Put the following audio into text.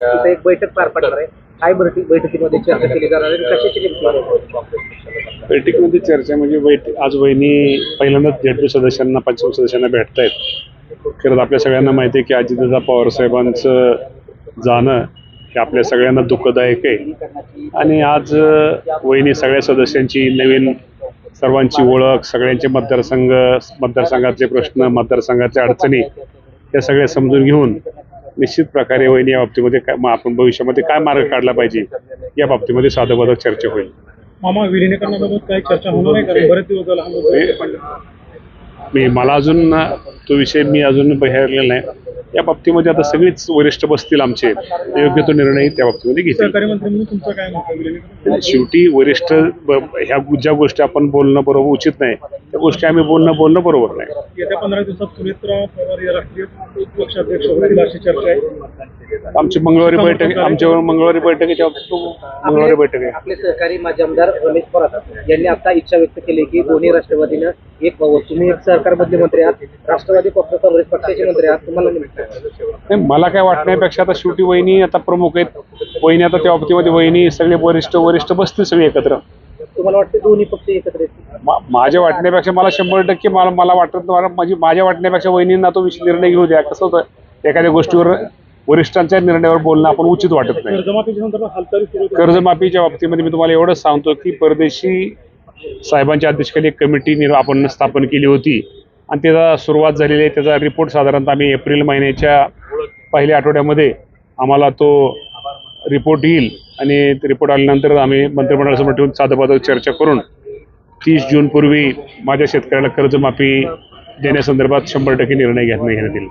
तिथे एक बैठक पार पडणार आहे. काय बैठक बैठकीमध्ये चर्चा केली जाणार आहे? कशाची नेमकी बैठकीमध्ये चर्चा म्हणजे बैठक आज वहिनी पहिल्यांदाच जेडपी सदस्यांना पंचम सदस्यांना भेटतायत. खरंच आपल्या सगळ्यांना माहिती आहे की अजितदादा पवार साहेबांचं जाणं हे आपल्या सगळ्यांना दुःखदायक आहे. आणि आज वहिनी सगळ्या सदस्यांची नवीन सर्वांची ओळख सगळ्यांचे मतदारसंघ मतदारसंघातले प्रश्न मतदारसंघातल्या अडचणी या सगळ्या समजून घेऊन निश्चित प्रकारे वहिनी या बाबतीमध्ये काय आपण भविष्यामध्ये काय मार्ग काढला पाहिजे? या बाबतीमध्ये साधोबाधक चर्चा होईल. मामा विलिनीकरणाबाबत काही चर्चा होणार नाही कारण बरेच दिवस झाला मी मला अजून तो विषय मी अजून बहिरलेला नाही. या बाबतीमध्ये आता सगळीच वरिष्ठ बसतील आमचे. योग्य तो निर्णय त्या बाबतीमध्ये घेतील. सहकारी मंत्री म्हणून तुमचं काय मत आहे विलिनीकरण शेवटी वरिष्ठ ह्या ज्या गोष्टी आपण बोलणं बरोबर उचित नाही त्या गोष्टी आम्ही बोलणं बोलणं बरोबर नाही. येत्या पंधरा दिवसात सुनेत्रा पवार या राष्ट्रीय पक्षाध्यक्ष होतील अशी चर्चा आहे. आमची मंगळवारी बैठक आमच्या मंगळवारी बैठक आहे तेव्हा मंगळवारी बैठक आहे. आपले सहकारी माजी आमदार रमेश थोरात यांनी आता इच्छा व्यक्त केली की दोन्ही राष्ट्रवादीनं एक तुम्ही एक सरकारमधले मंत्री आहात राष्ट्रवादी पक्ष काँग्रेस पक्षाचे मंत्री आहात तुम्हाला नेमकं काय वाटतं? नाही मला काय वाटण्यापेक्षा आता शेवटी वहिनी आता प्रमुख आहेत. वहिनी आता त्या बाबतीमध्ये वहिनी सगळे वरिष्ठ वरिष्ठ बसतील सगळे एकत्र. तुम्हाला वाटते दोन्ही पक्ष एकत्र येतील? मा- माझ्या वाटण्यापेक्षा मला शंभर टक्के मला मला वाटत माझी माझ्या वाटण्यापेक्षा वहिनींना तो विषय निर्णय घेऊ द्या. कसं होतं एखाद्या गोष्टीवर वरिष्ठांच्या निर्णयावर बोलणं आपण उचित वाटत नाही. कर्जमाफीच्या संदर्भात हालचाली सुरू आहेत. कर्जमाफीच्या बाबतीमध्ये मी तुम्हाला एवढंच सांगतो की परदेशी साहेबांच्या अध्यक्षतेखाली एक कमिटी निर् आपण स्थापन केली होती. आणि त्याचा सुरुवात झालेली आहे त्याचा रिपोर्ट साधारणतः आम्ही एप्रिल महिन्याच्या पहिल्या आठवड्यामध्ये आम्हाला तो रिपोर्ट येईल. आणि रिपोर्ट आल्यानंतर आम्ही मंत्रिमंडळासमोर ठेवून साधं चर्चा करून तीस जूनपूर्वी माझ्या शेतकऱ्याला कर्जमाफी देण्यासंदर्भात शंभर टक्के निर्णय घेण्यात घेण्यात येईल.